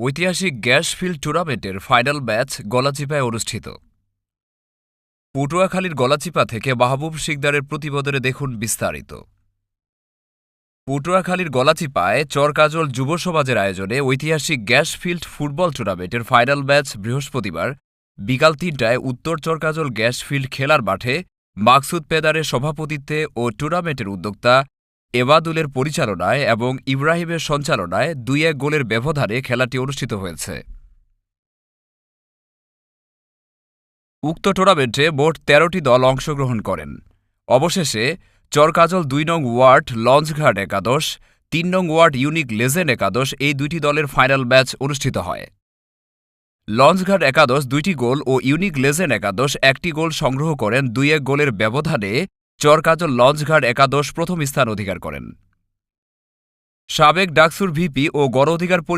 ঐতিহাসিক গ্যাসফিল্ড টুর্নামেন্টের final match গলাচিপায় অনুষ্ঠিত। পটুয়াখালীর গলাচিপা থেকে মাহবুব শিকদারের প্রতিবেদনে দেখুন বিস্তারিত। পটুয়াখালীর গলাচিপায় চরকাজল যুব সমাজের আয়োজনে ঐতিহাসিক গ্যাসফিল্ড ফুটবল টুর্নামেন্টের ফাইনাল ম্যাচ বৃহস্পতিবার বিকাল তিনটায় উত্তর চরকাজল গ্যাস ফিল্ড খেলার মাঠে মাকসুদ পেদারের সভাপতিত্বে ও টুর্নামেন্টের উদ্যোক্তা এবাদুলের পরিচালনায় এবং ইব্রাহিমের সঞ্চালনায় দুই এক গোলের ব্যবধানে খেলাটি অনুষ্ঠিত হয়েছে। উক্ত টুর্নামেন্টে মোট তেরোটি দল অংশগ্রহণ করেন। অবশেষে চরকাজল দুই নং ওয়ার্ড লঞ্চঘাট একাদশ, তিন নং ওয়ার্ড ইউনিক লেজেন্ড একাদশ এই দুইটি দলের ফাইনাল ম্যাচ অনুষ্ঠিত হয়। লঞ্চঘাট একাদশ দুইটি গোল ও ইউনিক লেজেন্ড একাদশ একটি গোল সংগ্রহ করেন দুই এক গোলের ব্যবধানে চরকাজল লঞ্চঘাট একাদশ প্রথম স্থান অধিকার করেন। সাবেক ডাকসুর ভিপি ও গণ অধিকার